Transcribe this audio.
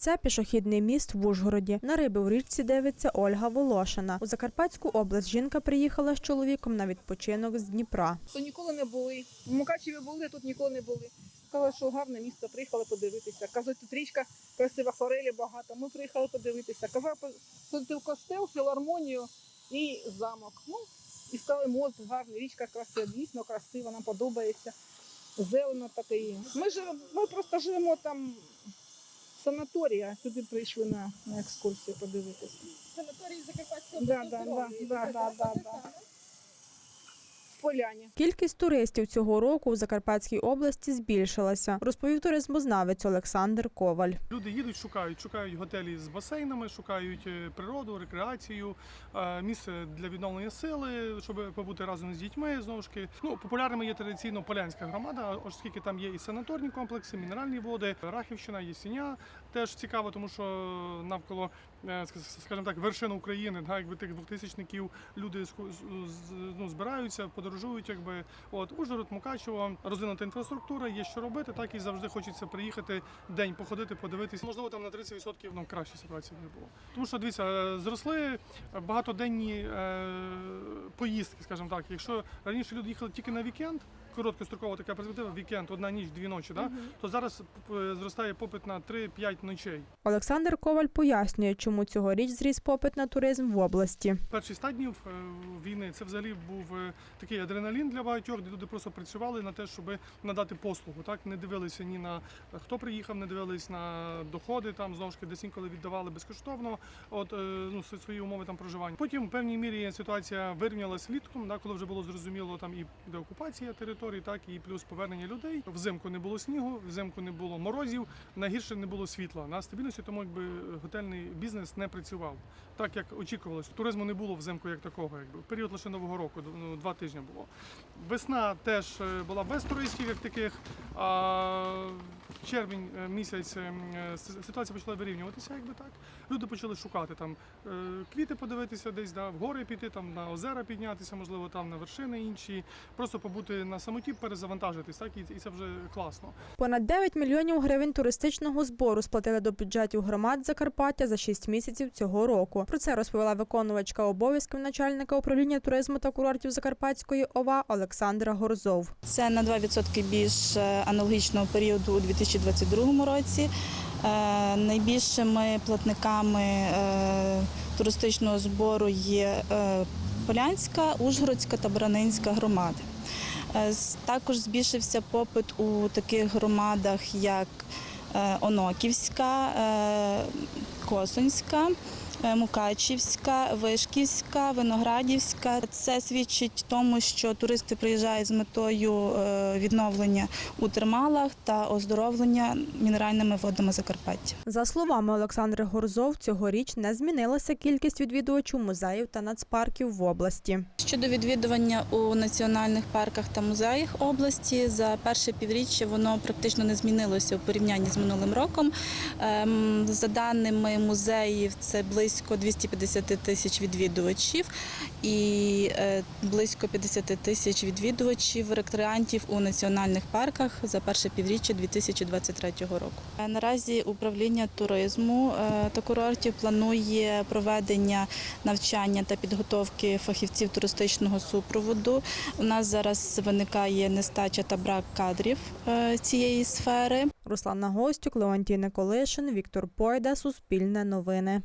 Це пішохідний міст в Ужгороді. На риби в річці дивиться Ольга Волошина. У Закарпатську область жінка приїхала з чоловіком на відпочинок з Дніпра. То ніколи не були. В Мукачеві були, тут ніколи не були. Сказали, що гарне місто, приїхали подивитися. Казали, тут річка красива, форелі багато. Ми приїхали подивитися. Казали, посадити в костел, філармонію і замок. Ну, і стали мост гарний, річка красива, дійсно красива, нам подобається. Зелено таке. Ми живемо, ми просто живемо там а сюди прийшли на, на екскурсію подивитися. Санаторій Закарпатського Да, да, да, да, да, да, да. Поляні. Кількість туристів цього року у Закарпатській області збільшилася, розповів туризмознавець Олександр Коваль. Люди їдуть, шукають, шукають готелі з басейнами, шукають е, природу, рекреацію, е, місце для відновлення сили, щоб побути разом з дітьми. Знову ж таки, ну популярними є традиційно полянська громада, оскільки там є і санаторні комплекси, мінеральні води, Рахівщина, Єсеня. Теж цікаво, тому що навколо, е, скажімо так, вершин України, якби тих двохтисячників люди ну, збираються, подорожують, якби от Ужгород, Мукачево, розвинута інфраструктура, є що робити, так і завжди хочеться приїхати день походити, подивитися. Можливо, там на 30% нам краще ситуація не було. Тому що дивіться, е, зросли багатоденні е, поїздки, скажімо так. Якщо раніше люди їхали тільки на вікенд. Короткострокова така перспектива, вікенд, одна ніч, дві ночі, да? то зараз е, зростає попит на 3-5 ночей. Олександр Коваль пояснює, чому цьогоріч зріс попит на туризм в області. Перші 100 днів е, війни це взагалі був е, такий адреналін для багатьох, де люди просто працювали на те, щоб надати послугу. Так не дивилися ні на хто приїхав, не дивились на доходи. Там знову ж таки десь інколи віддавали безкоштовно. От ну свої умови там проживання. Потім в певній мірі ситуація вирівнялась літком, да, коли вже було зрозуміло там і деокупація територій, так і плюс повернення людей. Взимку не було снігу, взимку не було морозів, найгірше не було світла на стабільності, тому якби готельний бізнес не працював так, як очікувалось. Туризму не було взимку як такого, якби період лише нового року, ну, два тижні було. Весна теж е, була без туристів, як таких. А червень е, місяць е, ситуація почала вирівнюватися, якби так. Люди почали шукати там е, квіти подивитися, десь да, в гори піти, там на озера піднятися, можливо, там на вершини інші, просто побути на самоті, перезавантажитись, так і, і це вже класно. Понад 9 мільйонів гривень туристичного збору сплатили до бюджетів громад Закарпаття за 6 місяців цього року. Про це розповіла виконувачка обов'язків начальника управління туризму та курортів Закарпатської ОВА Олександра Горзов. Це на 2% більше аналогічного періоду у 2022 році. Е, Найбільшими платниками е, туристичного збору є е, Полянська, Ужгородська та Бранинська громади. Е, Також збільшився попит у таких громадах, як е, Оноківська, е, Косонська, е, Мукачівська, Вишківська, Виноградівська. Це свідчить тому, що туристи приїжджають з метою е, відновлення у термалах та оздоровлення мінеральними водами Закарпаття. За словами Олександри Горзов, цьогоріч не змінилася кількість відвідувачів музеїв та нацпарків в області. Щодо відвідування у національних парках та музеях області, за перше півріччя воно практично не змінилося у порівнянні з минулим роком. Ем, За даними музеїв, це близько 250 тисяч відвідувачів і е, близько 50 тисяч відвідувачів рекреантів у національних парках за перше півріччя 2023 року. Е, Наразі управління туризму е, та курортів планує проведення навчання та підготовки фахівців туристичного супроводу. У нас зараз виникає нестача та брак кадрів цієї сфери. Руслана Гостюк, Леонтій Николишин, Віктор Пойда, Суспільне новини.